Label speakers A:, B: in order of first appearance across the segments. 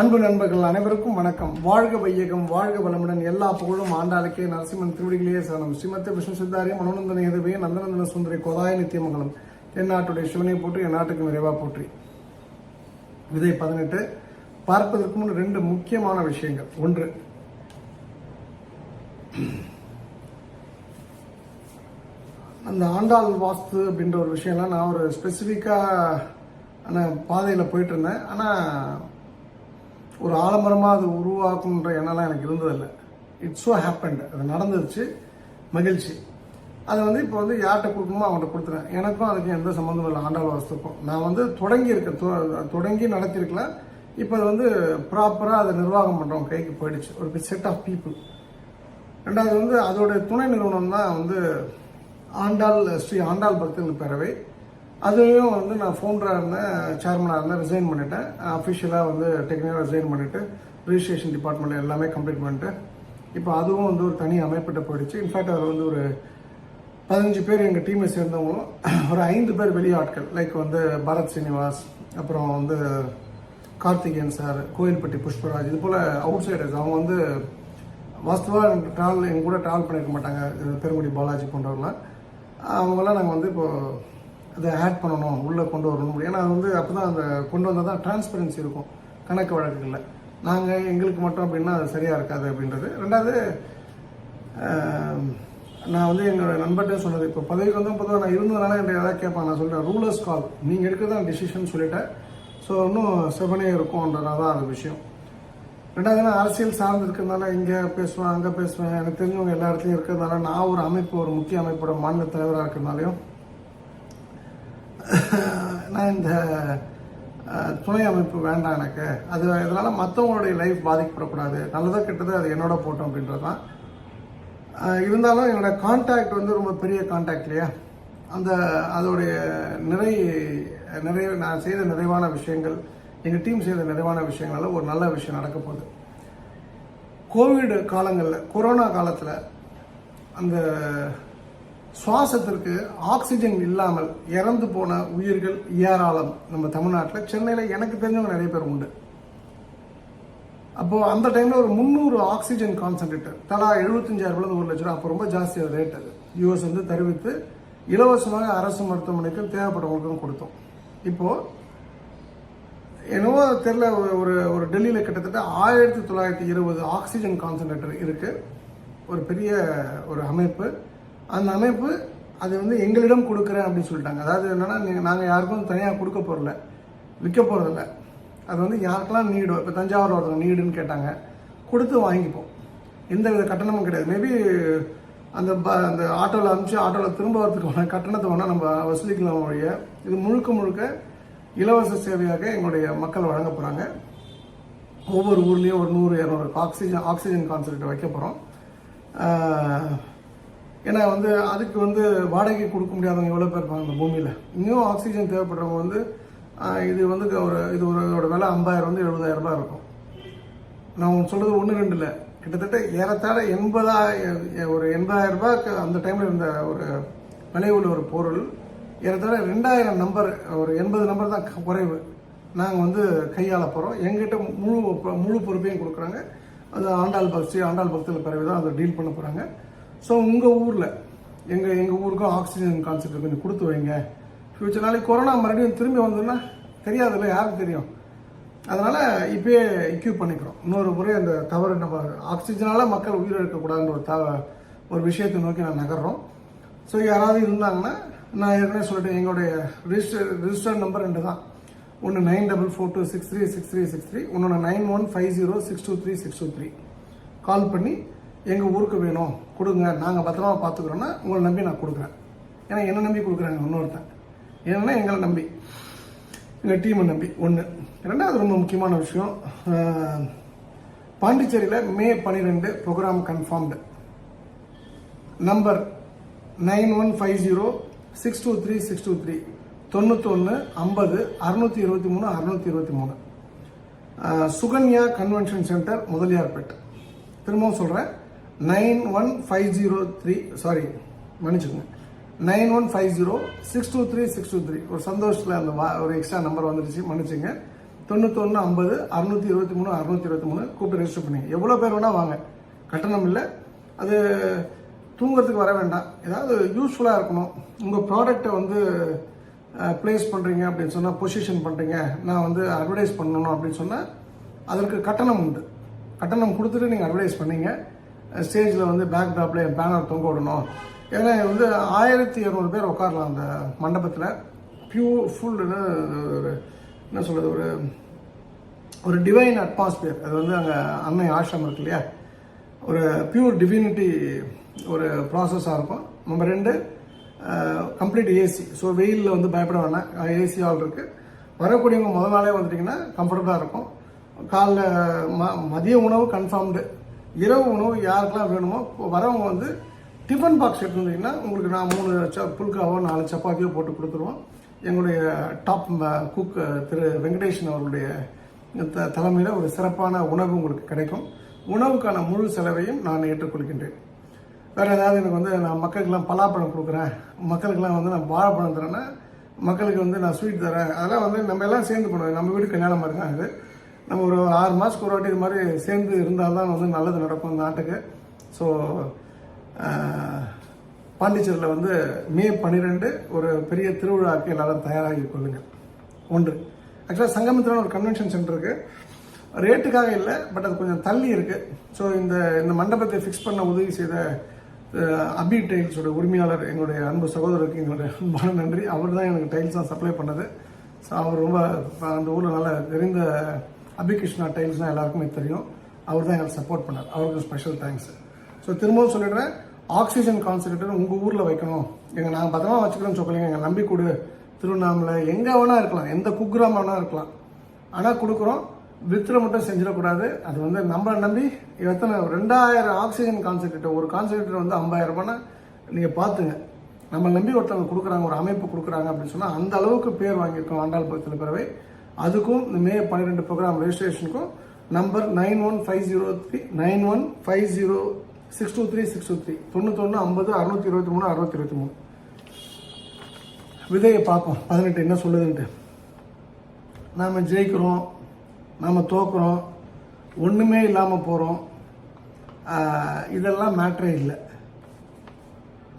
A: அன்பு நண்பர்கள் அனைவருக்கும் வணக்கம். வாழ்க வையகம் வாழ்க வளமுடன் எல்லா புகழும் ஆண்டாளுக்கே நரசிம்மன் திருவடிகளே சரணம். ஸ்ரீமத்த விஷ்ணு சித்தாரி மனோநந்தன எதுவே நந்தநந்தன சுந்தரி கோதாய நித்தியமங்கலம். என் நாட்டுடைய சிவனை போற்றி என் நாட்டுக்கு விரைவாக போற்றி. விதை பதினெட்டு. பார்ப்பதற்கு முன் ரெண்டு முக்கியமான விஷயங்கள். ஒன்று அந்த ஆண்டாள் வாஸ்து அப்படின்ற ஒரு விஷயம்லாம் நான் ஒரு ஸ்பெசிஃபிக்கான பாதையில் போயிட்டு இருந்தேன். ஆனால் ஒரு ஆலமரமாக அது உருவாக்குன்ற எண்ணம்லாம் எனக்கு இருந்ததில்லை. இட்ஸ் ஸோ ஹேப்பன்ட் அது நடந்துருச்சு. மகிழ்ச்சி. அதை வந்து இப்போ வந்து யார்கிட்ட கொடுக்கணுமோ அவங்கள்ட்ட கொடுத்துறேன். எனக்கும் அதுக்கு எந்த சம்மந்தமும் இல்லை. ஆண்டாள் வாசத்துக்கும் நான் வந்து தொடங்கி இருக்கேன். தொடங்கி நடத்திருக்கலாம் இப்போ அது வந்து ப்ராப்பராக அதை நிர்வாகம் பண்ணுறவங்க கைக்கு போயிடுச்சு. ஒரு செட் ஆஃப் பீப்புள் ரெண்டாவது வந்து அதோடைய துணை நிறுவனம் தான் வந்து ஆண்டாள் ஸ்ரீ ஆண்டாள் பக்தர்கள் பேரவை. அதையும் வந்து நான் ஃபவுண்டராக இருந்தேன் சேர்மனாக இருந்தேன் ரிசைன் பண்ணிட்டேன். அஃபிஷியலாக வந்து டெக்னிக்கலாக ரிசைன் பண்ணிவிட்டு ரிஜிஸ்ட்ரேஷன் டிபார்ட்மெண்ட் எல்லாமே கம்ப்ளீட் பண்ணிட்டு இப்போ அதுவும் வந்து ஒரு தனி அமைப்பிட்ட போயிடுச்சு. இன்ஃபேக்ட் அதில் வந்து ஒரு பதினஞ்சு பேர் எங்கள் டீமை சேர்ந்தவங்களும் ஒரு ஐந்து பேர் வெளி ஆட்கள். லைக் வந்து பரத் சீனிவாஸ் அப்புறம் வந்து கார்த்திகேயன் சார் கோயில்பட்டி புஷ்பராஜ் இது போல் அவுட் சைடர்ஸ் அவங்க வந்து வாஸ்தவாக ட்ராவல் எங்கள் கூட ட்ராவல் பண்ணியிருக்க மாட்டாங்க. இது பெருங்குடி பாலாஜி போன்றவர்களாம் அவங்களாம் நாங்கள் வந்து இப்போ அதை ஆட் பண்ணணும் உள்ளே கொண்டு வரணும். ஏன்னா அது வந்து அப்போ தான் அந்த கொண்டு வந்தால் தான் டிரான்ஸ்பரன்சி இருக்கும் கணக்கு வழக்குகளில். நாங்கள் எங்களுக்கு மட்டும் அப்படின்னா அது சரியாக இருக்காது அப்படின்றது. ரெண்டாவது நான் வந்து என்னோட நண்பர்கிட்ட சொன்னது இப்போ பதவிக்கு வந்து பொதுவாக நான் இருந்ததுனால என்னை எதாவது கேட்பான் நான் சொல்கிறேன் ரூலர்ஸ் கால் நீங்கள் எடுக்கிறது தான் டிசிஷன் சொல்லிட்டேன் ஸோ இன்னும் செவனே இருக்கும்ன்றதான் தான் அது விஷயம். ரெண்டாவது நான் அரசியல் சார்ந்து இருக்கிறதுனால இங்கே பேசுவேன் அங்கே பேசுவேன். எனக்கு தெரிஞ்சவங்க எல்லா இடத்துலையும் இருக்கிறதுனால நான் ஒரு அமைப்பு ஒரு முக்கிய அமைப்போட மாநில தலைவராக இருக்கிறதுனாலையும் நான் இந்த துணை அமைப்பு வேண்டாம் எனக்கு. அது இதனால் மற்றவங்களுடைய லைஃப் பாதிக்கப்படக்கூடாது. நல்லதோ கெட்டதோ அது என்னோட போட்டோம் அப்படின்றது தான் இருந்தாலும் என்னோடய கான்டாக்ட் வந்து ரொம்ப பெரிய கான்டாக்ட் இல்லையா? அந்த அதோடைய நிறை நிறைய நான் செய்த நிறைவான விஷயங்கள் எங்கள் டீம் செய்த நிறைவான விஷயங்கள்ல ஒரு நல்ல விஷயம் நடக்க போகுது. கோவிட் காலங்களில் கொரோனா காலத்தில் அந்த சுவாசத்திற்கு ஆக்சிஜன் இல்லாமல் இறந்து போன உயிர்கள் ஏராளம் நம்ம தமிழ்நாட்டில். சென்னையில் எனக்கு தெரிஞ்சவங்க நிறைய பேர் உண்டு. அப்போது அந்த டைமில் ஒரு முந்நூறு ஆக்சிஜன் கான்சன்ட்ரேட்டர் தலா எழுபத்தஞ்சாயிரம் ஒரு லட்சம் ரூபா. அப்போ ரொம்ப ஜாஸ்தியாக ரேட் அது. யூஎஸ் வந்து தெரிவித்து இலவசமாக அரசு மருத்துவமனைக்கு தேவைப்பட்டவங்களுக்கும் கொடுத்தோம். இப்போது என்னவோ தெரில ஒரு- ஒரு டெல்லியில் கிட்டத்தட்ட ஆயிரத்தி தொள்ளாயிரத்தி இருபது ஆக்சிஜன் கான்சன்ட்ரேட்டர் இருக்கு. ஒரு பெரிய ஒரு அமைப்பு. அந்த அமைப்பு அது வந்து எங்களிடம் கொடுக்குறேன் அப்படின்னு சொல்லிட்டாங்க. அதாவது என்னென்னா நீங்கள் நாங்கள் யாருக்கும் தனியாக கொடுக்க போகிறல விற்க போகிறதில்ல அது வந்து யாருக்கெல்லாம் நீடோ இப்போ தஞ்சாவூர் ஒருத்தவங்க நீடுன்னு கேட்டாங்க. கொடுத்து வாங்கிப்போம். எந்த வித கட்டணமும் கிடையாது. மேபி அந்த ப அந்த ஆட்டோவில் அனுப்பிச்சு ஆட்டோவில் திரும்ப வரதுக்கான கட்டணத்தை வேணால் நம்ம வசூலிக்கலாம் ஒழிய இது முழுக்க முழுக்க இலவச சேவையாக எங்களுடைய மக்கள் வழங்க போகிறாங்க ஒவ்வொரு ஊர்லேயும் ஒரு நூறு இரநூறு ஆக்சிஜன் ஆக்சிஜன் கான்சன்ட்ரேட் வைக்க போகிறோம் ஏன்னா வந்து அதுக்கு வந்து வாடகை கொடுக்க முடியாதவங்க எவ்வளோ பேர் இருப்பாங்க இந்த பூமியில்? இன்னும் ஆக்சிஜன் தேவைப்படுறவங்க வந்து இது வந்து ஒரு இது ஒரு இதோட விலை ஐம்பதாயிரம் வந்து எழுபதாயிரம் ரூபாய் இருக்கும். நான் உங்களுக்கு சொல்கிறது ஒன்று ரெண்டு இல்லை. கிட்டத்தட்ட ஏறத்தாழ எண்பதா ஒரு எண்பதாயிரம் ரூபாய்க்கு அந்த டைமில் இருந்த ஒரு விலை உள்ள ஒரு பொருள் ஏறத்தாழ ரெண்டாயிரம் நம்பர் ஒரு எண்பது நம்பர் தான் குறைவு. நாங்கள் வந்து கையாள போகிறோம் எங்கிட்ட முழு முழு பொறுப்பையும் கொடுக்குறாங்க. அது ஆண்டாள் பக்தி ஆண்டாள் பக்தியில் பிறகு தான் அதை டீல் பண்ண போகிறாங்க ஸோ உங்கள் ஊரில் எங்கள் எங்கள் ஊருக்கும் ஆக்சிஜன் கான்செப்ட் கொஞ்சம் கொடுத்து வைங்க. ஃபியூச்சர் நாளைக்கு கொரோனா மறுபடியும் திரும்பி வந்ததுன்னா தெரியாதுல்ல யாருக்கு தெரியும்? அதனால் இப்பயே இக்யூப் பண்ணிக்கிறோம். இன்னொரு முறை அந்த தவறு நம்ம ஆக்சிஜனால் மக்கள் உயிரிழக்கக்கூடாதுன்ற ஒரு த ஒரு விஷயத்தை நோக்கி நான் நகர்றோம். ஸோ யாராவது இருந்தாங்கன்னா நான் ஏற்கனவே சொல்லிட்டேன் எங்களுடைய ரிஜிஸ்டர் ரிஜிஸ்டர் நம்பர் ரெண்டு தான். ஒன்று nine double four two six three six three six three ஒன்று nine one five zero six two three six two three call பண்ணி எங்கள் ஊருக்கு வேணும் கொடுங்க. நாங்கள் பத்திரமா பார்த்துக்குறோன்னா உங்களை நம்பி நான் கொடுக்குறேன். ஏன்னா என்னை நம்பி கொடுக்குறாங்க இன்னொருத்தன். என்னன்னா எங்களை நம்பி. எங்கள் டீமை நம்பி. ஒன்று ரெண்டாவது ரொம்ப முக்கியமான விஷயம் பாண்டிச்சேரியில் மே பன்னிரெண்டு programme confirmed number nine one five zero six two three six two three தொண்ணூத்தொன்று ஐம்பது அறுநூற்றி இருபத்தி மூணு அறுநூற்றி இருபத்தி மூணு. Sukanya convention centre Mudaliarpet. திரும்பவும் சொல்கிறேன் nine one five zero three sorry மன்னிச்சுக்கோங்க. Nine one five zero six two three six two three ஒரு சந்தோஷத்தில் அந்த வா- ஒரு எக்ஸ்ட்ரா நம்பர் வந்துருச்சு மன்னிச்சுங்க தொண்ணூத்தொன்று ஐம்பது அறுநூத்தி இருபத்தி மூணு அறுநூத்தி இருபத்தி மூணு கூப்பிட்டு ரெஜிஸ்டர் பண்ணி எவ்வளோ பேர் வேணால் வாங்க. கட்டணம் இல்லை. அது தூங்குறதுக்கு வர வேண்டாம். ஏதாவது யூஸ்ஃபுல்லாக இருக்கணும். உங்கள் ப்ராடக்டை வந்து ப்ளேஸ் பண்ணுறீங்க அப்படின்னு சொன்னால் பொசிஷன் பண்ணுறீங்க நான் வந்து அட்வர்டைஸ் பண்ணணும் அப்படின்னு சொன்னால் அதற்கு கட்டணம் உண்டு. கட்டணம் கொடுத்துட்டு நீங்கள் அட்வர்டைஸ் பண்ணீங்க. ஸ்டேஜில் வந்து பேக் ட்ராப்பில் என் பேனர் தொங்க விடணும். ஏன்னா வந்து ஆயிரத்தி இரநூறு பேர் உட்காரலாம் அந்த மண்டபத்தில். பியூர் ஃபுல் என்ன சொல்கிறது ஒரு ஒரு டிவைன் அட்மாஸ்பியர் அது வந்து அங்கே அன்னை ஆசிரமம் இருக்கு இல்லையா? ஒரு பியூர் டிவினிட்டி ஒரு ப்ராசஸாக இருக்கும். நம்ம ரெண்டு கம்ப்ளீட் ஏசி ஸோ வெயிலில் வந்து பயப்பட வேணாம். ஏசி ஆல் இருக்குது வரக்கூடியவங்க முதல் நாளே வந்துட்டிங்கன்னா கம்ஃபர்டபுளாக இருக்கும். காலைல ம மதிய உணவு கன்ஃபார்ம்டு இரவு உணவு யாருக்கெல்லாம் வேணுமோ வரவங்க வந்து டிஃபன் பாக்ஸ் எடுத்துருந்தீங்கன்னா உங்களுக்கு நான் மூணு ச புல்காவோ நாலு சப்பாத்தியோ போட்டு கொடுத்துருவோம். எங்களுடைய டாப் குக் திரு வெங்கடேஷன் அவருடைய த தலைமையில் ஒரு சிறப்பான உணவு உங்களுக்கு கிடைக்கும். உணவுக்கான முழு செலவையும் நான் ஏற்றுக்கொள்கின்றேன். வேறு ஏதாவது எனக்கு வந்து நான் மக்களுக்கெல்லாம் பலாப்பழம் கொடுக்குறேன் மக்களுக்கெல்லாம் வந்து நான் வாழைப்பழம் தரேன்னா மக்களுக்கு வந்து நான் ஸ்வீட் தரேன் அதெல்லாம் வந்து நம்ம எல்லாம் சேர்ந்து பண்ணுவோம். நம்ம வீடு கல்யாணமாக மாதிரி இது நம்ம ஒரு ஆறு மாதத்துக்கு ஒரு வாட்டி இது மாதிரி சேர்ந்து இருந்தால் தான் வந்து நல்லது நடக்கும் இந்த நாட்டுக்கு ஸோ பாண்டிச்சேரியில் வந்து மே பன்னிரெண்டு ஒரு பெரிய திருவிழாவுக்கு எல்லாரும் தயாராகி கொள்ளுங்கள் ஒன்று. ஆக்சுவலாக சங்கமத்தில் ஒரு கன்வென்ஷன் சென்டர் இருக்குது ரேட்டுக்காக இல்லை பட் அது கொஞ்சம் தள்ளி இருக்குது ஸோ இந்த இந்த மண்டபத்தை ஃபிக்ஸ் பண்ண உதவி செய்த அபி டைல்ஸோட உரிமையாளர் எங்களுடைய அன்பு சகோதரருக்கு எங்களுடைய அன்பான நன்றி. அவர் தான் எனக்கு டைல்ஸ் தான் சப்ளை பண்ணது. ஸோ அவர் ரொம்ப அந்த ஊரில் நல்ல தெரிந்த அபிகிருஷ்ணா டைல்ஸ்னால் எல்லாருக்குமே தெரியும். அவர் தான் எங்களுக்கு சப்போர்ட் பண்ணார். அவருக்கு ஸ்பெஷல் தேங்க்ஸ் ஸோ திரும்பவும் சொல்லிடுறேன். ஆக்சிஜன் கான்சன்ட்ரேட்டர் உங்கள் ஊரில் வைக்கணும். எங்கள் நான் பத்திரமா வச்சுக்கிறோம்னு சொல்லுங்க எங்கள் நம்பி கொடு திருவண்ணாமலை எங்கே வேணா இருக்கலாம். எந்த குக்கிராமம் வேணால் இருக்கலாம். ஆனால் கொடுக்குறோம். வித்துல மட்டும் செஞ்சிடக்கூடாது. அது வந்து நம்மளை நம்பி எத்தனை ரெண்டாயிரம் ஆக்சிஜன் கான்சன்ட்ரேட்டர் ஒரு கான்சன்ட்ரேட்டர் வந்து ஐம்பதாயிரம் ரூபாய்னா நீங்கள் பார்த்துங்க. நம்ம நம்பி ஒருத்தவங்க கொடுக்குறாங்க ஒரு அமைப்பு கொடுக்குறாங்க அப்படின்னு சொன்னால் அந்த அளவுக்கு பேர் வாங்கியிருக்கோம் ஆண்டாள் பக்கத்தில் பிறவை. அதுக்கும் இந்த மே பன்னிரெண்டு program ரெஜிஸ்ட்ரேஷனுக்கும் number nine one five zero three nine one five zero six two three six two three தொண்ணூத்தொன்று ஐம்பது அறுநூத்தி இருபத்தி மூணு அறுநூத்தி இருபத்தி மூணு. விதையை பார்ப்போம். பதினெட்டு என்ன சொல்லுதுன்ட்டு. நாம் ஜெயிக்கிறோம் நாம் தோக்குறோம் ஒன்றுமே இல்லாமல் போகிறோம் இதெல்லாம் மேட்ரே இல்லை.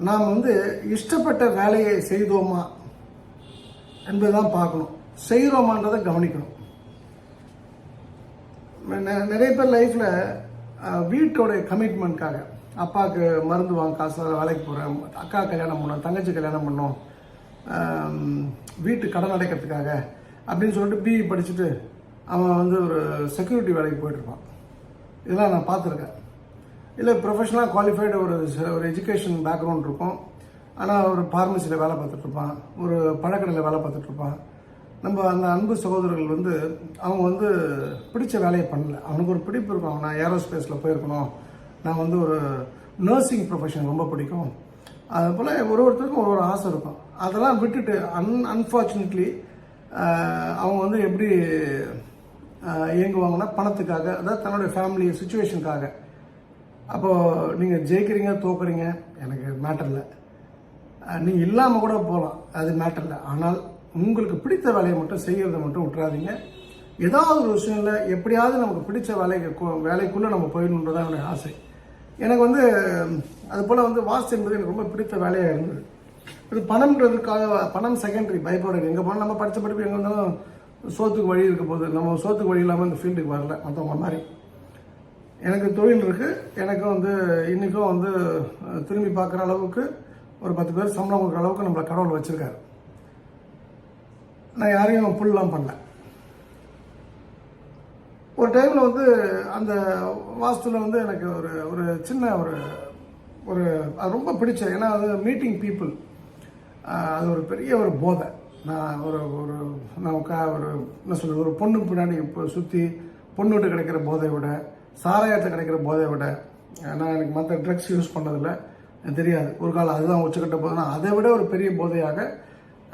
A: நாம் வந்து இஷ்டப்பட்ட வேலையை செய்தோமா என்பதுதான் பார்க்கணும். செய்கிறோமான்றதை கவனிக்கணும். நெ- நிறைய பேர் லைஃப்பில் வீட்டோடைய கமிட்மெண்ட்காக அப்பாவுக்கு மருந்து வாங்க காசு வேலைக்கு போகிறேன் அக்கா கல்யாணம் பண்ணோம் தங்கச்சி கல்யாணம் பண்ணோம் வீட்டு கடன் அடைக்கிறதுக்காக அப்படின்னு சொல்லிட்டு பிஇ படிச்சுட்டு அவன் வந்து ஒரு செக்யூரிட்டி வேலைக்கு போயிட்டுருப்பான் இதெல்லாம் நான் பார்த்துருக்கேன். இல்லை ப்ரொஃபஷனலாக குவாலிஃபைடு ஒரு ஒரு எஜுகேஷன் பேக்ரவுண்ட் இருக்கும். ஆனால் ஒரு ஃபார்மசியில் வேலை பார்த்துட்ருப்பான் ஒரு பழக்கடையில் வேலை பார்த்துட்ருப்பான் நம்ம அந்த அன்பு சகோதரர்கள் வந்து அவங்க வந்து பிடிச்ச வேலையை பண்ணல. அவனுக்கு ஒரு பிடிப்பு இருக்கும். நான் ஏரோஸ்பேஸில் போயிருக்கணும். நான் வந்து ஒரு நர்சிங் ப்ரொஃபஷன் ரொம்ப பிடிக்கும். அது போல் ஒரு ஒருத்தருக்கும் ஒரு ஒரு ஆசை இருக்கும். அதெல்லாம் விட்டுட்டு அன் அன்ஃபார்ச்சுனேட்லி அவங்க வந்து எப்படி இயங்குவாங்கன்னா பணத்துக்காக அதாவது தன்னுடைய ஃபேமிலி சுச்சுவேஷனுக்காக அப்போது நீங்கள் ஜெயிக்கிறீங்க தோக்குறீங்க எனக்கு மேட்டர் இல்லை. நீங்கள் இல்லாமல் கூட போகலாம் அது மேட்டர் இல்லை. ஆனால் உங்களுக்கு பிடித்த வேலையை மட்டும் செய்கிறத மட்டும் விட்டுறாதீங்க. ஏதாவது ஒரு விஷயம்ல எப்படியாவது நமக்கு பிடிச்ச வேலைக்கு வேலைக்குள்ளே நம்ம போயிடணுன்றது தான் எனக்கு ஆசை. எனக்கு வந்து அது போல் வந்து வாஸ்து என்பது எனக்கு ரொம்ப பிடித்த வேலையாக இருந்தது. இது பணம்ன்றதுக்காக பணம் செகண்டரி பை ப்ராடக்ட் எங்கே போனால் நம்ம படித்த படிப்பு எங்கே இருந்தாலும் சோத்துக்கு வழி இருக்க போகுது. நம்ம சோத்துக்கு வழி இல்லாமல் இந்த ஃபீல்டுக்கு வரல மற்றவங்க மாதிரி. எனக்கு தொழில் இருக்குது எனக்கு வந்து இன்றைக்கும் வந்து திரும்பி பார்க்குற அளவுக்கு ஒரு பத்து பேர் சம்பளம் கொடுக்குற அளவுக்கு நம்மளை கடவுள் வச்சுருக்காரு. நான் யாரையும் புல்லாம் பண்ணல. ஒரு டைமில் வந்து அந்த வாஸ்துவில் வந்து எனக்கு ஒரு ஒரு சின்ன ஒரு ஒரு அது ரொம்ப பிடிச்ச ஏன்னா அது மீட்டிங் பீப்புள் அது ஒரு பெரிய ஒரு போதை. நான் ஒரு ஒரு நான் கா ஒரு என்ன சொல்கிறது ஒரு பொண்ணு பின்னாடி இப்போ சுற்றி பொண்ணு விட்டு கிடைக்கிற போதை விட சாராயத்தை கிடைக்கிற போதை விட நான் எனக்கு மற்ற ட்ரக்ஸ் யூஸ் பண்ணதில்லை. தெரியாது. ஒரு காலம் அதுதான் உச்சக்கட்ட போதுனா அதை விட ஒரு பெரிய போதையாக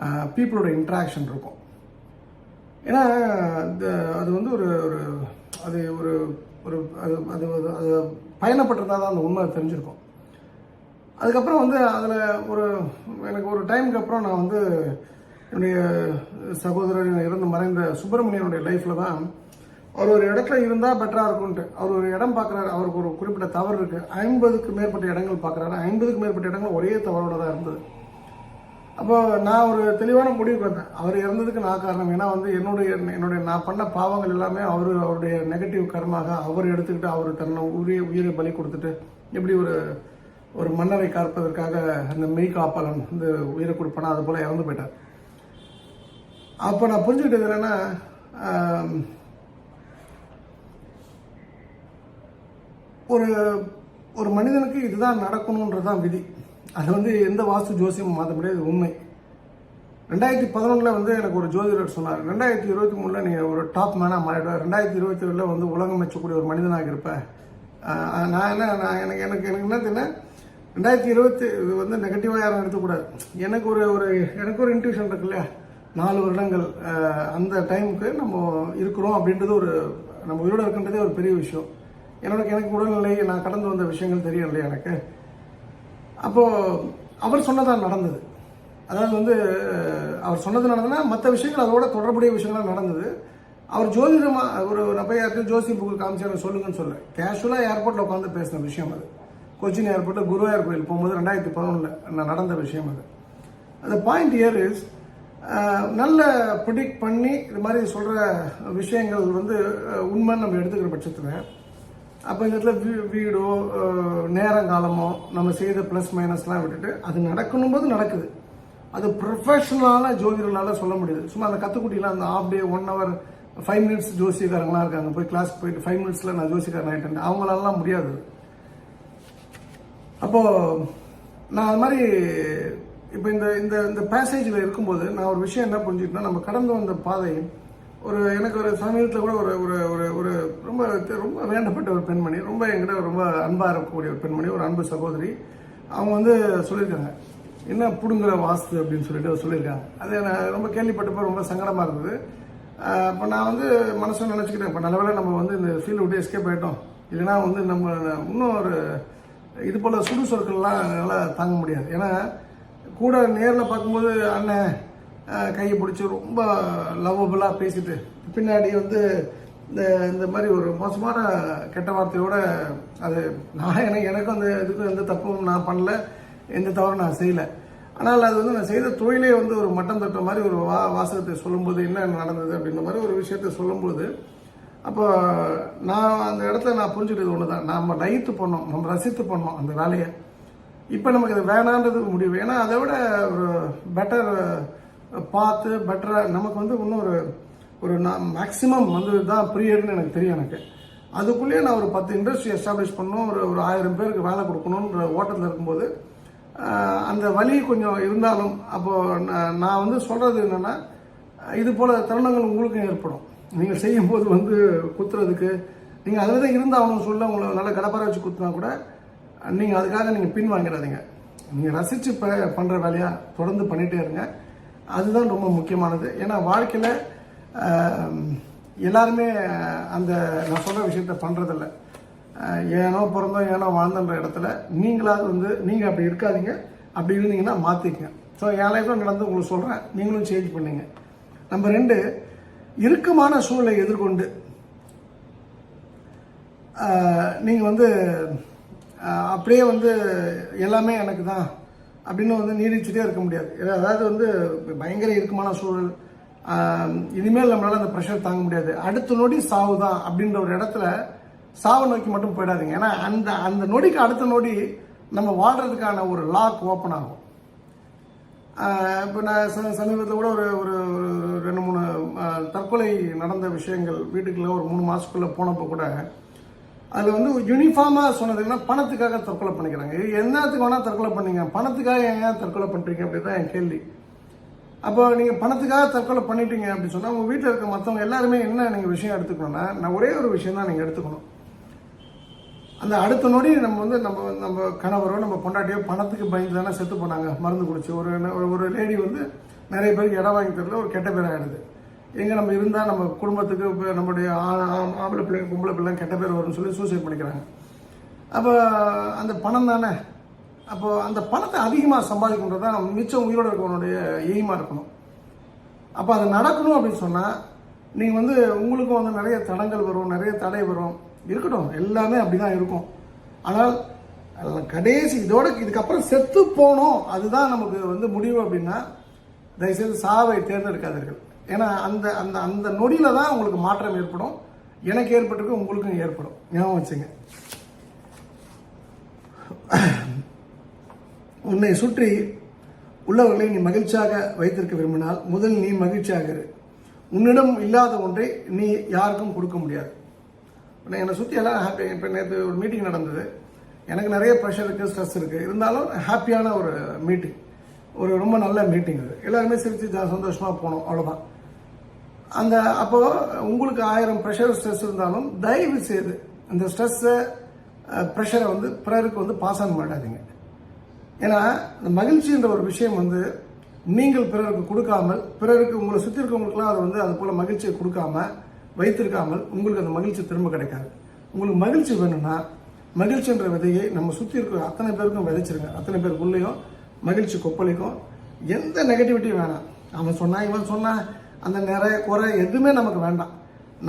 A: பீப்புளோட இன்ட்ராக்ஷன் இருக்கும். ஏன்னா இந்த அது வந்து ஒரு ஒரு அது ஒரு ஒரு அது அது அது- அது பயணப்பட்டிருந்தா தான் அந்த உண்மை தெரிஞ்சிருக்கும். அதுக்கப்புறம் வந்து அதில் ஒரு எனக்கு ஒரு டைமுக்கு அப்புறம் நான் வந்து என்னுடைய சகோதரர் இறந்து மறைந்த சுப்பிரமணியனுடைய லைஃப்பில் தான் அவர் ஒரு இடத்துல இருந்தால் பெட்டராக இருக்கும்ன்ட்டு. அவர் ஒரு இடம் பார்க்குறாரு அவருக்கு ஒரு குறிப்பிட்ட தவறு இருக்குது ஐம்பதுக்கு மேற்பட்ட இடங்கள் பார்க்குறாரு ஐம்பதுக்கு மேற்பட்ட இடங்கள் ஒரே தவறோட தான் இருந்தது. அப்போ நான் ஒரு தெளிவான முடிவுக்கு வந்தேன் அவர் இறந்ததுக்கு நான் காரணம். ஏன்னா வந்து என்னுடைய என்னுடைய நான் பண்ண பாவங்கள் எல்லாமே அவர் அவருடைய நெகட்டிவ் கர்மாக அவர் எடுத்துக்கிட்டு அவர் தன்னை உரிய உயிரை பலி கொடுத்துட்டு எப்படி ஒரு ஒரு மன்னரை காப்பதற்காக அந்த மெய் காப்பாளன் இந்த உயிரை கொடுப்பானா அது போல் இறந்து போயிட்டார். அப்போ நான் புரிஞ்சுக்கிட்டது என்னென்னா ஒரு ஒரு மனிதனுக்கு இதுதான் நடக்கணுன்றது தான் விதி. அது வந்து எந்த வாஸ்து ஜோசியம் மாற்ற முடியாது உண்மை. ரெண்டாயிரத்தி பதினொன்றில் வந்து எனக்கு ஒரு ஜோதிடர் சொன்னார் ரெண்டாயிரத்தி இருபத்தி மூணில் நீங்கள் ஒரு டாப் மேனாக மாறிடுவ. ரெண்டாயிரத்தி இருபத்தி ஏழில் வந்து உலகம் மெச்சக்கூடிய ஒரு மனிதனாக இருப்பேன் நான் என்ன நான் எனக்கு எனக்கு எனக்கு என்ன? தெரியல ரெண்டாயிரத்தி இருபத்தி இது வந்து நெகட்டிவாக யாரும் எடுத்துக்கூடாது. எனக்கு ஒரு ஒரு எனக்கு ஒரு இன்ட்யூஷன் இருக்கு இல்லையா? நாலு வருடங்கள் அந்த டைமுக்கு நம்ம இருக்கிறோம் அப்படின்றது ஒரு நம்ம உயிரோடு இருக்கின்றதே ஒரு பெரிய விஷயம். என்னோட எனக்கு உடல்நிலை நான் கடந்து வந்த விஷயங்கள் தெரியும் இல்லையா எனக்கு. அப்போ அவர் சொன்னதான் நடந்தது. அதாவது வந்து அவர் சொன்னது நடந்ததுன்னா மற்ற விஷயங்கள் அதோட தொடர்புடைய விஷயங்கள்லாம் நடந்தது. அவர் ஜோதிடமாக ஒரு நான் போய் ஜோசி புக்கு காமிச்சு சொல்லுங்கன்னு சொல்ல கேஷுவலாக ஏர்போர்ட்டில் உட்காந்து பேசின விஷயம் அது. கொச்சின் ஏர்போர்ட்டில் குருவாயூர் கோயில் போகும்போது ரெண்டாயிரத்தி பதினொன்றில் நடந்த விஷயம் அது. அந்த பாயிண்ட் இயர் இஸ் நல்ல ப்ரிடிக்ட் பண்ணி இது மாதிரி சொல்கிற விஷயங்கள் வந்து உண்மைன்னு நம்ம எடுத்துக்கிற பட்சத்தில் அப்போ இந்த இடத்துல வீ வீடோ நேரங்காலமோ நம்ம செய்த ப்ளஸ் மைனஸ்லாம் விட்டுட்டு அது நடக்கணும் போது நடக்குது. அது ப்ரொஃபஷனலான ஜோதிடர்களால் சொல்ல முடியுது. சும்மா அந்த கத்துக்குட்டிலாம் அந்த half day one hour five minutes ஜோசியக்காரங்களாம் இருக்காங்க. போய் கிளாஸ்க்கு போயிட்டு ஃபைவ் மினிட்ஸில் நான் ஜோசியக்காரன் ஆகிட்டேன் அவங்களாலாம் முடியாது. அப்போ நான் அது மாதிரி இப்போ இந்த இந்த இந்த பேசேஜில் இருக்கும்போது நான் ஒரு விஷயம் என்ன புரிஞ்சுக்கிட்டேன்னா நம்ம கடந்து வந்த பாதை ஒரு எனக்கு ஒரு சமீபத்தில் கூட ஒரு ஒரு ஒரு ஒரு ரொம்ப ரொம்ப வேண்டப்பட்ட ஒரு பெண்மணி ரொம்ப என்கிட்ட ரொம்ப அன்பாக இருக்கக்கூடிய ஒரு பெண்மணி ஒரு அன்பு சகோதரி. அவங்க வந்து சொல்லியிருக்காங்க என்ன புடுங்குற வாஸ்து? அப்படின்னு சொல்லிட்டு சொல்லியிருக்காங்க. அது நான் ரொம்ப கேள்விப்பட்டப்போ ரொம்ப சங்கடமாக இருந்தது. இப்போ நான் வந்து மனசில் நினச்சிக்கிட்டேன் இப்போ நல்லவேளை நம்ம வந்து இந்த ஃபீல்டு விட்டு எஸ்கேப் ஆகிட்டோம் இல்லைன்னா வந்து நம்ம இன்னும் ஒரு இது போல் சுடு சொற்கள்லாம் தாங்க முடியாது. ஏன்னா கூட நேரில் பார்க்கும்போது அண்ணன் கையை பிடிச்சி ரொம்ப லவ்வபுளாக பேசிட்டு பின்னாடி வந்து இந்த இந்த மாதிரி ஒரு மோசமான கெட்ட வார்த்தையோட அது நான் எனக்கு எனக்கும் அந்த இதுக்கும் எந்த தப்பும் நான் பண்ணல எந்த தவறும் நான் செய்யலை. ஆனால் அது வந்து நான் செய்த தொழிலே வந்து ஒரு மட்டம் தட்ட மாதிரி ஒரு வா வாசகத்தை சொல்லும்போது என்ன நடந்தது அப்படின்ற மாதிரி ஒரு விஷயத்தை சொல்லும்போது அப்போ நான் அந்த இடத்துல நான் புரிஞ்சுக்கிட்டது ஒன்று தான் நம்ம லயித்து பண்ணோம் நம்ம ரசித்து பண்ணோம் அந்த வேலையை. இப்போ நமக்கு அது வேணான்றது முடிவு. ஏன்னா அதை விட ஒரு பெட்டர் பார்த்து பெட்டராக நமக்கு வந்து இன்னும் ஒரு ஒரு நான் மேக்ஸிமம் வந்து தான் பீரியட்னு எனக்கு தெரியும் எனக்கு. அதுக்குள்ளேயே நான் ஒரு பத்து இண்டஸ்ட்ரி எஸ்டாப்ளிஷ் பண்ணணும் ஒரு ஒரு ஆயிரம் பேருக்கு வேலை கொடுக்கணுன்ற ஓட்டத்தில் இருக்கும்போது அந்த வலி கொஞ்சம் இருந்தாலும் அப்போது நான் நான் வந்து சொல்கிறது என்னென்னா இது போல் தருணங்கள் உங்களுக்கும் ஏற்படும். நீங்கள் செய்யும்போது வந்து குத்துறதுக்கு நீங்கள் அதில் தான் இருந்தாலும் சொல்ல உங்களை நல்லா கடப்பார வச்சு குத்துனா கூட நீங்கள் அதுக்காக நீங்கள் பின் வாங்கிடாதீங்க நீங்கள் ரசித்து ப பண்ணுற வேலையாக தொடர்ந்து பண்ணிகிட்டே இருங்க. அதுதான் ரொம்ப முக்கியமானது. ஏன்னா வாழ்க்கையில் எல்லாருமே அந்த நான் சொல்கிற விஷயத்த பண்ணுறதில்ல ஏனோ பிறந்தோம் ஏனோ வாழ்ந்தன்ற இடத்துல நீங்களாவது வந்து நீங்கள் அப்படி இருக்காதீங்க. அப்படி இருந்தீங்கன்னா மாற்றிக்கங்க ஸோ என் லைஃப்பில் நடந்து உங்களுக்கு சொல்கிறேன் நீங்களும் சேஞ்ச் பண்ணுங்க. நம்பர் ரெண்டு இறுக்கமான சூழலை எதிர்கொண்டு நீங்கள் வந்து அப்படியே வந்து எல்லாமே எனக்கு தான் அப்படின்னு வந்து நீடிச்சுட்டே இருக்க முடியாது. அதாவது வந்து பயங்கர இறுக்கமான சூழல். இனிமேல் நம்மளால் அந்த ப்ரெஷர் தாங்க முடியாது. அடுத்த நொடி சாவு தான் அப்படின்ற ஒரு இடத்துல சாவை நோக்கி மட்டும் போயிடாதீங்க. ஏன்னா அந்த அந்த நொடிக்கு அடுத்த நொடி நம்ம வாழ்றதுக்கான ஒரு லாக் ஓப்பன் ஆகும். இப்போ நான் ச சமீபத்தில் கூட ஒரு ஒரு ரெண்டு மூணு தற்கொலை நடந்த விஷயங்கள் வீட்டுக்குள்ளே ஒரு மூணு மாதத்துக்குள்ளே போனப்போ கூட அதில் வந்து யூனிஃபார்மாக சொன்னதுன்னா பணத்துக்காக தற்கொலை பண்ணிக்கிறாங்க. இது என்னத்துக்கு வேணால் தற்கொலை பண்ணீங்க? பணத்துக்காக ஏன் தற்கொலை பண்ணுறீங்க அப்படி தான் என் கேள்வி. அப்போ நீங்கள் பணத்துக்காக தற்கொலை பண்ணிட்டீங்க அப்படின்னு சொன்னால் உங்கள் வீட்டில் இருக்க மற்றவங்க எல்லாருமே என்ன நீங்கள் விஷயம் எடுத்துக்கணும்னா நான் ஒரே ஒரு விஷயம் தான் நீங்கள் எடுத்துக்கணும். அந்த அடுத்த நொடி நம்ம வந்து நம்ம நம்ம கணவரோ நம்ம பொண்டாட்டியோ பணத்துக்கு பயந்து தானே செத்து போனாங்க. மருந்து குடிச்சு ஒரு ஒரு- ஒரு லேடி வந்து நிறைய பேருக்கு இடம் வாங்கி தரல ஒரு கெட்ட பேர் ஆகிடுது எங்கே நம்ம இருந்தால் நம்ம குடும்பத்துக்கு இப்போ நம்முடைய ஆ- ஆம்பளை பிள்ளை பொம்பளை பிள்ளை கெட்ட பேர் வரும்னு சொல்லி சூசைட் பண்ணிக்கிறாங்க. அப்போ அந்த பணம் தானே? அப்போ அந்த பணத்தை அதிகமாக சம்பாதிக்கின்றது தான் மிச்சம் உயிரோடு இருக்கவனுடைய எய்மாக இருக்கணும். அப்போ அது நடக்கணும் அப்படின்னு சொன்னால் நீங்கள் வந்து உங்களுக்கும் வந்து நிறைய தடங்கள் வரும் நிறைய தடை வரும். இருக்கட்டும் எல்லாமே அப்படி தான் இருக்கும். ஆனால் கடைசி இதோட இதுக்கப்புறம் செத்து போகணும் அதுதான் நமக்கு வந்து முடிவு அப்படின்னா தயவுசெய்து சாவை தேர்ந்தெடுக்காதீர்கள். ஏன்னா அந்த அந்த அந்த நொடியில் தான் உங்களுக்கு மாற்றம் ஏற்படும். எனக்கு ஏற்பட்டிருக்கு உங்களுக்கும் ஏற்படும். ஞாபகம் வச்சுங்க. உன்னை சுற்றி உள்ளவர்களை நீ மகிழ்ச்சியாக வைத்திருக்க விரும்பினால் முதல் நீ மகிழ்ச்சியாக இரு. உன்னிடம் இல்லாத ஒன்றை நீ யாருக்கும் கொடுக்க முடியாது. என்னை சுற்றி எல்லாம் ஹாப்பி இப்போ நேற்று ஒரு மீட்டிங் நடந்தது. எனக்கு நிறைய ப்ரெஷர் இருக்குது ஸ்ட்ரெஸ் இருக்குது இருந்தாலும் ஹாப்பியான ஒரு மீட்டிங் ஒரு ரொம்ப நல்ல மீட்டிங் அது. எல்லாருமே சிரித்து சந்தோஷமாக போனோம். அவ்வளோதான் அந்த அப்போ உங்களுக்கு ஆயிரம் ப்ரெஷர் ஸ்ட்ரெஸ் இருந்தாலும் தயவு செய்து அந்த ஸ்ட்ரெஸ்ஸை ப்ரெஷரை வந்து பிறருக்கு வந்து பாஸ் ஆன் மாட்டாதீங்க ஏன்னா இந்த மகிழ்ச்சின்ற ஒரு விஷயம் வந்து நீங்கள் பிறருக்கு கொடுக்காமல் பிறருக்கு உங்களை சுற்றி இருக்கவங்களுக்குலாம் அது வந்து அது போல மகிழ்ச்சியை கொடுக்காம வைத்திருக்காமல் உங்களுக்கு அந்த மகிழ்ச்சி திரும்ப கிடைக்காது. உங்களுக்கு மகிழ்ச்சி வேணும்னா மகிழ்ச்சின்ற விதையை நம்ம சுற்றி இருக்கிற அத்தனை பேருக்கும் விதைச்சிருங்க. அத்தனை பேருக்குள்ளேயும் மகிழ்ச்சி கொப்பளிக்கும். எந்த நெகட்டிவிட்டியும் வேணாம். அவன் சொன்னா இவன் சொன்னா அந்த நிறைய குறை எதுவுமே நமக்கு வேண்டாம்.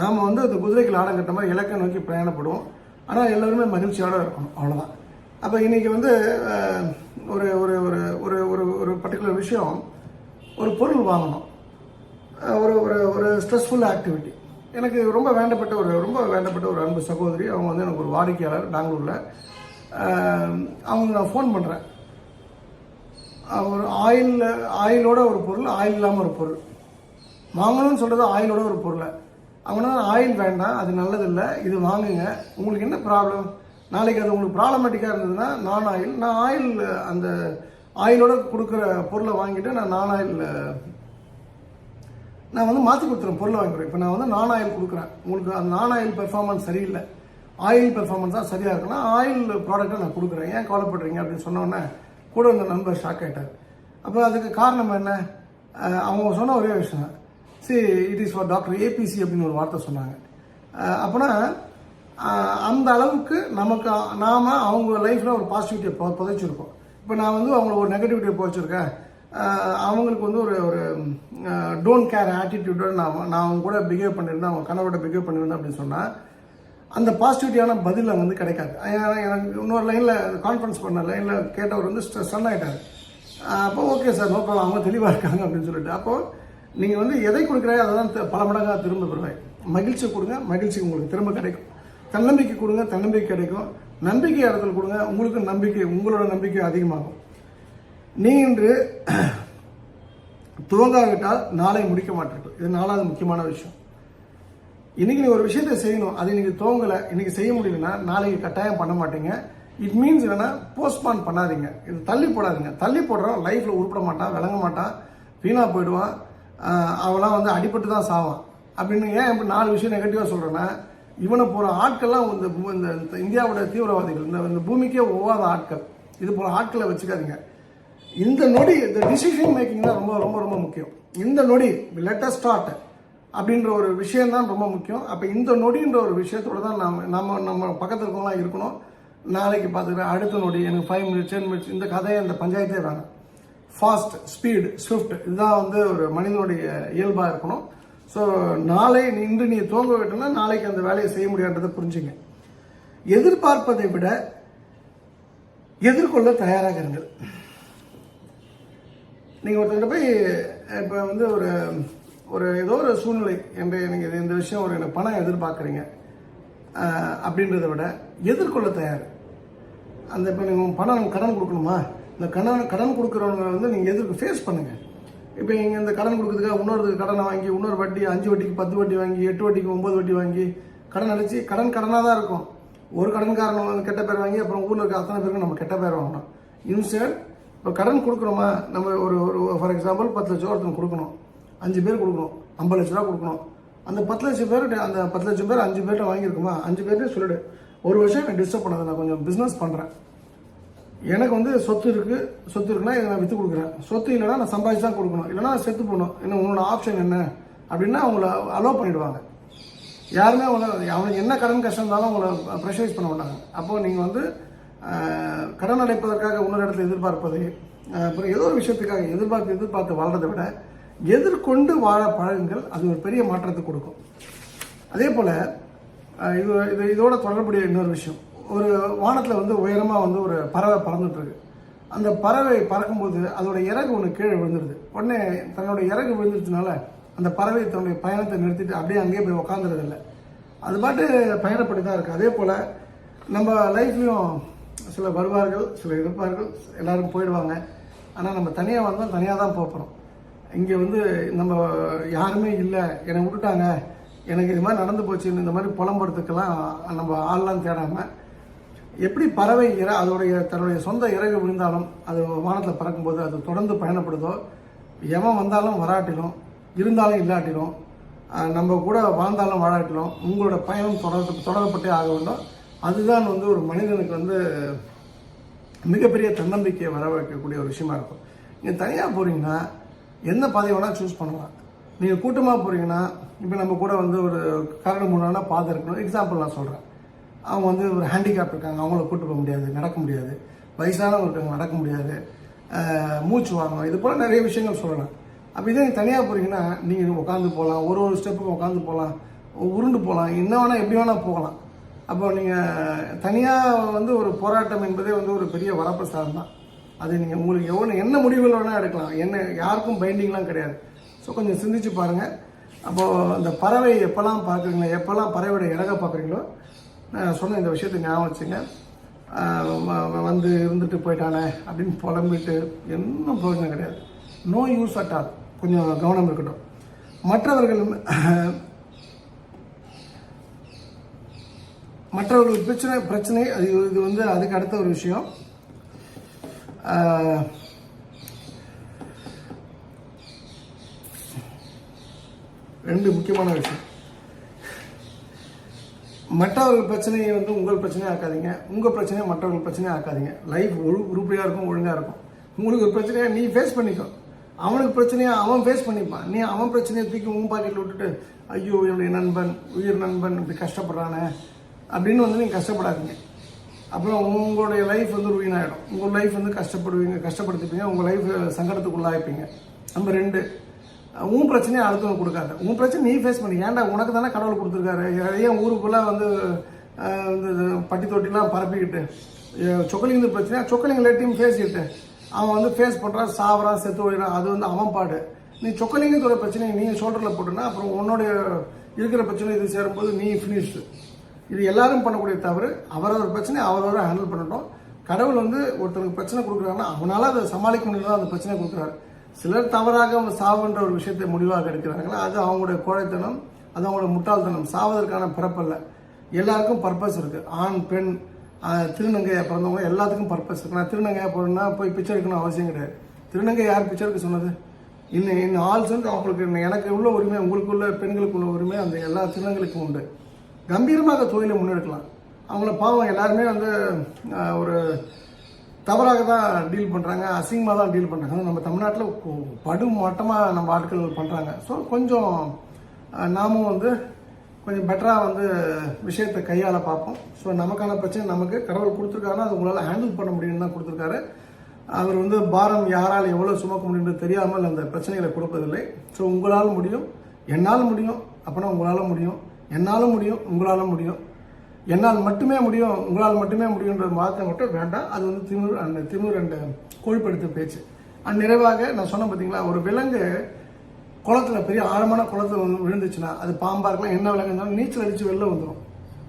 A: நாம் வந்து அந்த குதிரைக்கு லாடம் கட்ட மாதிரி இலக்கை நோக்கி பிரயாணப்படுவோம் ஆனால் எல்லாருமே மகிழ்ச்சியோட இருக்கணும். அவ்வளோதான் அப்போ இன்றைக்கி வந்து ஒரு ஒரு ஒரு ஒரு ஒரு ஒரு பர்டிகுலர் விஷயம். ஒரு பொருள் வாங்கணும். ஒரு ஒரு ஒரு ஸ்ட்ரெஸ்ஃபுல் ஆக்டிவிட்டி எனக்கு ரொம்ப வேண்டப்பட்ட ஒரு ரொம்ப வேண்டப்பட்ட ஒரு அன்பு சகோதரி அவங்க வந்து எனக்கு ஒரு வாடிக்கையாளர் பெங்களூரில். அவங்க நான் ஃபோன் பண்ணுறேன் ஒரு ஆயில் ஆயிலோட ஒரு பொருள் ஆயில் இல்லாமல் ஒரு பொருள். வாங்கணும்னு சொல்கிறது ஆயிலோட ஒரு பொருளை. அவனா ஆயில் வேண்டாம் அது நல்லதில்லை இது வாங்குங்க. உங்களுக்கு என்ன ப்ராப்ளம் நாளைக்கு அது உங்களுக்கு ப்ராப்ளமேட்டிக்காக இருந்ததுன்னா நான் ஆயில் நான் ஆயில் அந்த ஆயிலோட கொடுக்குற பொருளை வாங்கிட்டு நான் நான் ஆயில் நான் வந்து மாற்றி கொடுத்துறேன் பொருளை வாங்கிக்கிறேன் இப்போ நான் வந்து நான் ஆயில் கொடுக்குறேன். உங்களுக்கு அந்த நான் ஆயில் பெர்ஃபார்மன்ஸ் சரியில்லை. ஆயில் பெர்ஃபார்மன்ஸ் தான் சரியாக இருக்குன்னா ஆயில் ப்ராடக்ட்டை நான் கொடுக்குறேன். ஏன் கவலைப்படுறீங்க? அப்படின்னு சொன்னோன்னே கூட இந்த நண்பர் ஷாக் ஆகிட்டார் அப்போ அதுக்கு காரணம் என்ன? அவங்க சொன்ன ஒரே விஷயம். See it is for doctor ABC அப்படின்னு ஒரு வார்த்தை சொன்னாங்க. அப்போனா அந்த அளவுக்கு நமக்கு நாம அவங்க லைஃப்பில் ஒரு பாசிட்டிவிட்டியை பொ புதைச்சிருக்கோம் இப்போ நான் வந்து அவங்கள ஒரு நெகட்டிவிட்டியை புதைச்சிருக்கேன். அவங்களுக்கு வந்து ஒரு ஒரு டோன்ட் கேர் ஆட்டிடியூடோடு நான் நான் அவங்க கூட பிஹேவ் பண்ணியிருந்தேன் அவங்க கணவரோட பிஹேவ் பண்ணியிருந்தேன் அப்படின்னு சொன்னால் அந்த பாசிட்டிவிட்டியான பதில் வந்து கிடைக்காது. எனக்கு இன்னொரு லைனில் கான்ஃபரன்ஸ் பண்ண லைனில் கேட்டவர் வந்து ஸ்டன் ஆகிட்டார் அப்போ ஓகே சார் நோ ப்ராப்ளம் அவங்க தெளிவாக இருக்காங்க அப்படின்னு சொல்லிட்டு. அப்போது நீங்கள் வந்து எதை கொடுக்குறாங்க அதை தான் பல மடங்காக திரும்ப பெறுவேன். மகிழ்ச்சி கொடுங்க மகிழ்ச்சி உங்களுக்கு திரும்ப கிடைக்கும். தன்னம்பிக்கை கொடுங்க தன்னம்பிக்கை கிடைக்கும். நம்பிக்கை இடத்துல கொடுங்க உங்களுக்கு நம்பிக்கை உங்களோட நம்பிக்கை அதிகமாகும். நீ இன்று துவங்காவிட்டால் நாளை முடிக்க மாட்டீர்கள். இது நாலாவது முக்கியமான விஷயம். இன்னைக்கு நீ ஒரு விஷயத்தை செய்யணும் அது இன்னைக்கு துவங்கலை இன்னைக்கு செய்ய முடியலன்னா நாளைக்கு கட்டாயம் பண்ண மாட்டீங்க. இட் மீன்ஸ் என்னன்னா போஸ்ட்பான் பண்ணாதீங்க. இது தள்ளி போடாதீங்க. தள்ளி போடுறோம் லைஃப்பில் உருப்பிட மாட்டான் விளங்க மாட்டான் வீணாக போயிடுவான். அவெல்லாம் வந்து அடிபட்டு தான் சாவான். அப்படின்னு ஏன் இப்போ நாலு விஷயம் நெகட்டிவாக சொல்கிறேன்னா இவனை போகிற ஆட்கள்லாம் இந்த இந்த இந்த இந்தியாவோட தீவிரவாதிகள் இந்த இந்த பூமிக்கே ஒவ்வாத ஆட்கள். இது போல் ஆட்களை வச்சுக்காதீங்க. இந்த நொடி இந்த டிசிஷன் மேக்கிங் தான் ரொம்ப ரொம்ப ரொம்ப முக்கியம். இந்த நொடி லெட்டஸ்ட் ஸ்டார்ட் அப்படின்ற ஒரு விஷயம் தான் ரொம்ப முக்கியம். அப்போ இந்த நொடின்ற ஒரு விஷயத்தோட தான் நம்ம நம்ம நம்ம பக்கத்தில் இருக்கவங்களாம் இருக்கணும். நாளைக்கு பார்த்துக்கிறேன் அடுத்த நொடி எனக்கு ஃபைவ் மினிட்ஸ் டென் மினிட்ஸ் இந்த கதையை இந்த பஞ்சாயத்தே வேணாம். ஃபாஸ்ட் ஸ்பீடு ஸ்விஃப்ட் இதுதான் வந்து ஒரு மனிதனுடைய இயல்பாக இருக்கணும். ஸோ நாளை இன்று நீ தூங்க விட்டோம்னா நாளைக்கு அந்த வேலையை செய்ய முடியான்றதை புரிஞ்சுங்க. எதிர்பார்ப்பதை விட எதிர்கொள்ள தயாராக இருங்கள். நீங்கள் ஒருத்தர்கிட்ட போய் இப்போ வந்து ஒரு ஒரு ஏதோ ஒரு சூழ்நிலை என்ற நீங்கள் இது இந்த விஷயம் ஒரு எனக்கு பணம் எதிர்பார்க்குறீங்க. அப்படின்றத விட எதிர்கொள்ள தயார். அந்த இப்போ நீங்கள் பணம் கடன் கொடுக்கணுமா? இந்த கடன் கடன் கொடுக்குறவங்க வந்து நீங்கள் எதிர்க்கு ஃபேஸ் பண்ணுங்கள் இப்போ நீங்கள் இந்த கடன் கொடுக்குறதுக்காக இன்னொரு கடனை வாங்கி இன்னொரு வட்டி அஞ்சு வட்டிக்கு பத்து வட்டி வாங்கி எட்டு வட்டிக்கு ஒம்பது வட்டி வாங்கி கடன் அடைச்சி கடன் கடனாக தான் இருக்கும். ஒரு கடன்காரன் வந்து கெட்ட பேர் வாங்கி அப்புறம் ஊரில் இருக்க அத்தனை பேருக்கு நம்ம கெட்ட பேர் வாங்கணும். இன்ஸ்டன்ட் இப்போ கடன் கொடுக்குறோமா நம்ம ஒரு ஒரு ஃபார் எக்ஸாம்பிள் பத்து லட்ச ரூபா கொடுக்கணும். அஞ்சு பேர் கொடுக்கணும். ஐம்பது லட்ச ரூபா கொடுக்கணும். அந்த பத்து லட்சம் பேர் அந்த பத்து லட்சம் பேர் அஞ்சு பேர்கிட்ட வாங்கியிருக்குமா? அஞ்சு பேர்கிட்ட சொல்லிடு. ஒரு வருஷம் நான் டிஸ்டர்ப் பண்ணாத நான் கொஞ்சம் பிஸ்னஸ் பண்ணுறேன் எனக்கு வந்து சொத்து இருக்கு சொத்து இருக்குன்னா நான் விற்று கொடுக்குறேன். சொத்து இல்லைன்னா நான் சம்பாதிச்சு தான் கொடுக்கணும். இல்லைனா செத்து போகணும் இன்னும் உன்னோட ஆப்ஷன் என்ன? அப்படின்னா அவங்கள அலோவ் பண்ணிடுவாங்க. யாருமே அவங்கள அவனுக்கு என்ன கடன் கஷ்டம் இருந்தாலும் அவங்கள ப்ரெஷரைஸ் பண்ண மாட்டாங்க. அப்போ நீங்கள் வந்து கடன் அடைப்பதற்காக இன்னொரு இடத்துல எதிர்பார்ப்பது அப்புறம் ஏதோ ஒரு விஷயத்துக்காக எதிர்பார்த்து எதிர்பார்த்து வாழ்றதை விட எதிர்கொண்டு வாழ பழகுங்கள் அது ஒரு பெரிய மாற்றத்தை கொடுக்கும். அதே போல் இது இது இதோட தொடர்புடைய இன்னொரு விஷயம். ஒரு வானத்தில் வந்து உயரமாக வந்து ஒரு பறவை பறந்துட்டுருக்கு. அந்த பறவை பறக்கும்போது அதோட இறகு ஒன்று கீழே விழுந்துருது. உடனே தன்னோட இறகு விழுந்துருச்சுனால அந்த பறவை தன்னுடைய பயணத்தை நிறுத்திட்டு அப்படியே அங்கேயே போய் உக்காந்துறது அது பாட்டு பயணப்பட்டு தான் இருக்குது அதே போல் நம்ம லைஃப்லையும் சில வருவார்கள் சில இருப்பார்கள் எல்லோரும் போயிடுவாங்க. ஆனால் நம்ம தனியாக வந்தால் தனியாக தான் போகிறோம் இங்கே வந்து நம்ம யாருமே இல்லை என்னை விட்டுட்டாங்க எனக்கு இது மாதிரி நடந்து போச்சுன்னு இந்த மாதிரி புலம்புறதுக்கெல்லாம் நம்ம ஆள்லாம் தேடாமல் எப்படி பறவை இற அதோடைய தன்னுடைய சொந்த இறகு விழுந்தாலும் அது வானத்தில் பறக்கும்போது அது தொடர்ந்து பயணப்படுதோ எவன் வந்தாலும் வராட்டிலும் இருந்தாலும் இல்லாட்டிலும் நம்ம கூட வாழ்ந்தாலும் வாழாட்டிலும் உங்களோட பயணம் தொடர தொடரப்பட்டே ஆக வேண்டும். அதுதான் வந்து ஒரு மனிதனுக்கு வந்து மிகப்பெரிய தன்னம்பிக்கையை வர வைக்கக்கூடிய ஒரு விஷயமா இருக்கும். நீங்கள் தனியாக போகிறீங்கன்னா எந்த பாதையை வேணால் சூஸ் பண்ணலாம். நீங்கள் கூட்டமாக போகிறீங்கன்னா இப்போ நம்ம கூட வந்து ஒரு கரடு முன்னாடி பாதை இருக்கணும் எக்ஸாம்பிள் நான் சொல்கிறேன் அவங்க வந்து ஒரு ஹேண்டிகேப் இருக்காங்க. அவங்கள கூட்டு போக முடியாது நடக்க முடியாது. வயசானவங்க இருக்காங்க நடக்க முடியாது. மூச்சு வாங்கணும். இது போல் நிறைய விஷயங்கள் சொல்லலாம். அப்போ இதே நீங்கள் தனியாக போகிறீங்கன்னா நீங்கள் உட்காந்து போகலாம். ஒரு ஒரு ஸ்டெப்புக்கும் உட்காந்து போகலாம். உருண்டு போகலாம். என்ன வேணால் எப்படி வேணால் போகலாம். அப்போ நீங்கள் தனியாக வந்து ஒரு போராட்டம் என்பதே வந்து ஒரு பெரிய வரப்பிரசாதம் தான். அது நீங்கள் உங்களுக்கு எவ்வளோ என்ன முடிவுகள் வேணால் எடுக்கலாம். என்ன யாருக்கும் பைண்டிங்லாம் கிடையாது. ஸோ கொஞ்சம் சிந்திச்சு பாருங்கள் அப்போது அந்த பறவை எப்போல்லாம் பார்க்குறீங்களோ எப்போல்லாம் பறவையோட இறக பார்க்குறீங்களோ நான் சொன்ன இந்த விஷயத்தை ஞாபகம் வச்சுங்க. வந்து இருந்துட்டு போயிட்டானே அப்படின்னு புலம்பிட்டு இன்னும் பிரயோஜனம் கிடையாது. நோ யூஸ் அட் ஆல் கொஞ்சம் கவனம் இருக்கட்டும். மற்றவர்கள் மற்றவர்கள் பிரச்சனை பிரச்சனை அது இது வந்து அதுக்கு அடுத்த ஒரு விஷயம். ரெண்டு முக்கியமான விஷயம். மற்றவர்கள் பிரச்சனையை வந்து உங்கள் பிரச்சனையாக ஆக்காதீங்க. உங்கள் பிரச்சனையை மற்றவர்கள் பிரச்சனையாக ஆக்காதீங்க. லைஃப் ஒரு உருப்படியாக இருக்கும் ஒழுங்காக இருக்கும். உங்களுக்கு ஒரு பிரச்சனையை நீ ஃபேஸ் பண்ணிக்கோ. அவனுக்கு பிரச்சனையை அவன் ஃபேஸ் பண்ணிப்பான். நீ அவன் பிரச்சனையை தூக்கி உன் பாக்கெட்டில் விட்டுட்டு ஐயோ என்னுடைய நண்பன் உயிர் நண்பன் இப்படி கஷ்டப்படுறானே அப்படின்னு வந்து நீங்கள் கஷ்டப்படாதீங்க. அப்புறம் உங்களுடைய லைஃப் வந்து ruin ஆகிடும் உங்கள் லைஃப் வந்து கஷ்டப்படுவீங்க கஷ்டப்படுத்திப்பீங்க. உங்கள் லைஃப் சங்கடத்துக்குள்ளாகிப்பீங்க நம்ம ரெண்டு உன் பிரச்சனையை அடுத்தவங்க கொடுக்காத. உன் பிரச்சனை நீ ஃபேஸ் பண்ணி. ஏன்டா உனக்கு தானே கடவுள் கொடுத்துருக்காரு? ஏன் ஊருக்குள்ளே வந்து இந்த இது பட்டி தொட்டிலாம் பரப்பிக்கிட்டு அஹ், சொக்கலிங்க பிரச்சனை சொக்கலிங்க எல்லாத்தையும் பேசிக்கிட்டு அவன் வந்து ஃபேஸ் பண்ணுறான் சாவறான் செத்து ஓடிறான் அது வந்து அவன் பாடு. நீ சொக்கலிங்கத்தோட பிரச்சனையை நீ ஷோல்டரில் போட்டுனா அப்புறம் உன்னோடைய இருக்கிற பிரச்சனை இது சேரும்போது நீ ஃபினிஷ்டு இது எல்லாரும் பண்ணக்கூடிய தவறு. அவரவர் பிரச்சனை அவரவர் ஹேண்டில் பண்ணட்டும். கடவுள் வந்து ஒருத்தனுக்கு பிரச்சனை கொடுக்குறாங்கன்னா அவனால் அதை சமாளிக்க முடியல அந்த பிரச்சனை கொடுக்குறாரு. சிலர் தவறாக அவங்க சாவுன்ற ஒரு விஷயத்தை முடிவாக எடுக்கிறாங்களா? அது அவங்களுடைய கோழைத்தனம் அது அவங்களோட முட்டாள்தனம். சாவதற்கான பிறப்பல்ல எல்லாருக்கும் பர்பஸ் இருக்குது ஆண் பெண் திருநங்கையாக பிறந்தவங்க எல்லாத்துக்கும் பர்பஸ் இருக்குது நான் திருநங்கையாக போகணுன்னா போய் பிச்சை எடுக்கணும் அவசியம் கிடையாது. திருநங்கை யார் பிச்சை எடுக்க சொன்னது? இன்னும் இன்னும் ஆள்ஸ் வந்து அவங்களுக்கு எனக்கு உள்ள உரிமை உங்களுக்குள்ள பெண்களுக்கு உள்ள உரிமை அந்த எல்லா திருநங்களுக்கும் உண்டு. கம்பீரமாக தொழிலை முன்னெடுக்கலாம். அவங்கள பாவம் எல்லாருமே வந்து ஒரு தவறாக தான் டீல் பண்ணுறாங்க அசிங்கமாக தான் டீல் பண்ணுறாங்க நம்ம தமிழ்நாட்டில் படும் மட்டமாக நம்ம ஆட்கள் பண்ணுறாங்க ஸோ கொஞ்சம் நாமும் வந்து கொஞ்சம் பெட்டராக வந்து விஷயத்தை கையாள பார்ப்போம். ஸோ நமக்கான பிரச்சனை நமக்கு கடவுள் கொடுத்துருக்காருன்னா அது உங்களால் ஹேண்டில் பண்ண முடியும்னு தான் கொடுத்துருக்காரு. அவர் வந்து பாரம் யாரால் எவ்வளோ சுமக்க முடியும்னு தெரியாமல் அந்த பிரச்சனைகளை கொடுப்பதில்லை. ஸோ உங்களால் முடியும் என்னால் முடியும் அப்போனா உங்களால் முடியும். என்னால் முடியும் உங்களால் முடியும். என்னால் மட்டுமே முடியும் உங்களால் மட்டுமே முடியுன்ற வார்த்தை மட்டும் வேண்டாம். அது வந்து திமிர் அந்த திமிர் அந்த கோழிப்படுத்த பேச்சு. அண்ட் நிறைவாக நான் சொன்னேன் பார்த்தீங்களா ஒரு விலங்கு குளத்துல பெரிய ஆழமான குளத்துல வந்து விழுந்துச்சுன்னா அது பாம்பா இருக்கலாம் என்ன விலங்கு இருந்தாலும் நீச்சல் அடித்து வெளில வந்துடும்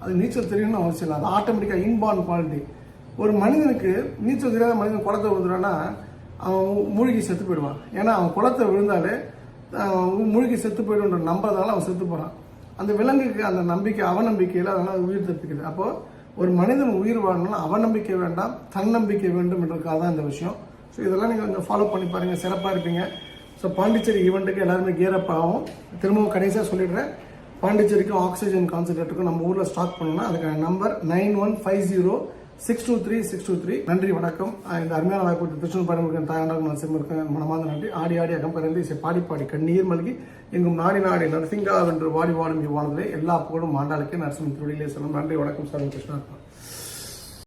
A: அது நீச்சல் தெரியணும்னு அவசியம் இல்லை. அது ஆட்டோமேட்டிக்காக இன்பார்ன் குவாலிட்டி ஒரு மனிதனுக்கு நீச்சல் தெரியாத மனிதன் குளத்தை விழுந்துறான்னா அவன் மூழ்கி செத்து போயிடுவான். ஏன்னா அவன் குளத்தை விழுந்தாலே மூழ்கி செத்து போயிடுன்ற நம்புறதால அவன் செத்து போகிறான் அந்த விலங்குக்கு அந்த நம்பிக்கை அவநம்பிக்கையில் அதனால் உயிர் தப்பிக்குது. அப்போ ஒரு மனிதன் உயிர் வாழணும்னா அவநம்பிக்கை வேண்டாம் தன்னம்பிக்கை வேண்டும் என்றதுக்காக தான் இந்த விஷயம். ஸோ இதெல்லாம் நீங்கள் கொஞ்சம் ஃபாலோ பண்ணி பாருங்கள் சிறப்பாக இருப்பீங்க. ஸோ பாண்டிச்சேரி ஈவெண்ட்டுக்கு எல்லாருமே கியரப் ஆகும். திரும்பவும் கடைசியாக சொல்லிடுறேன். பாண்டிச்சேரிக்கும் ஆக்சிஜன் கான்சன்ட்ரேட்டுக்கும் நம்ம ஊரில் ஸ்டார்ட் பண்ணணும்னா அதுக்கான number nine one five zero six two three six two three. நன்றி வணக்கம். இந்த அருமையான வாய்ப்பு திருச்சூர் பயணம் தாயாண்டாக நான் சிம்மருக்கேன் மனமார்ந்த நன்றி. ஆடி ஆடி அகம் கலந்து இசை பாடி பாடி கண்ணீர் மல்கி எங்கும் நாடி நாடி நரசிங்கா என்று வாடி வாடும் இவ்வாழ்ந்ததே எல்லா புகழும் ஆண்டாளுக்கே நரசிம்மன் திருடியிலே சொல்லும். நன்றி வணக்கம் சார் கிருஷ்ணா